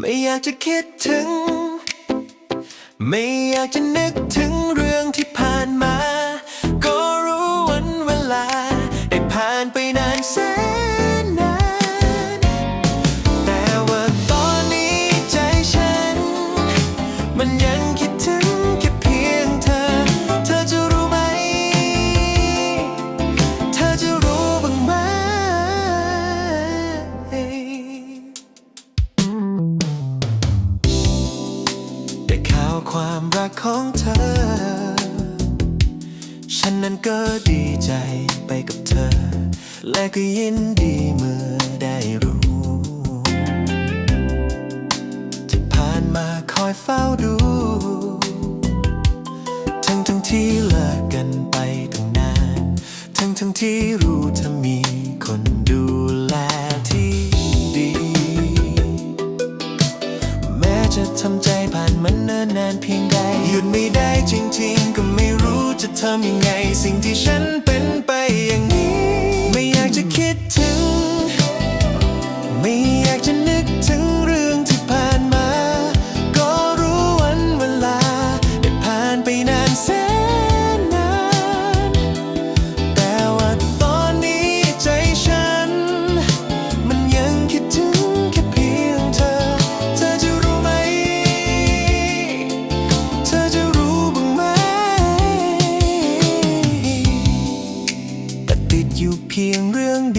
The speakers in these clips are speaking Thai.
ไม่อยากจะคิดถึง ไม่อยากจะนึกถึงเรื่องที่ผ่านมา ก็รู้วันเวลา ได้ผ่านไปนานแสนนาน แต่ว่าตอนนี้ใจฉัน มันยัง ความรักของเธอ ฉันนั้นก็ดีใจไปกับเธอ และก็ยินดีเมื่อได้รู้ ที่ผ่านมาคอยเฝ้าดู ทั้งทั้งที่เลิกกันไปตั้งนาน ทั้งทั้งที่รู้เธอมี จะทำใจผ่านมันเนิ่นนานเพียงใด หยุดไม่ได้จริงๆ ก็ไม่รู้จะทำยังไง สิ่งที่ฉันเป็นไปอย่างนี้ ไม่อยากจะคิดถึง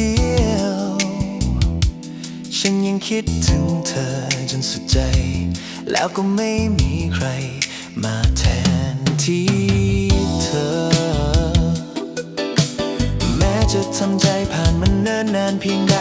ดียว ฉันยังคิดถึงเธอจนสุดใจ แล้วก็ไม่มีใครมาแทนที่เธอ แม้จะทำใจผ่านมันเนิ่นนานเพียงใด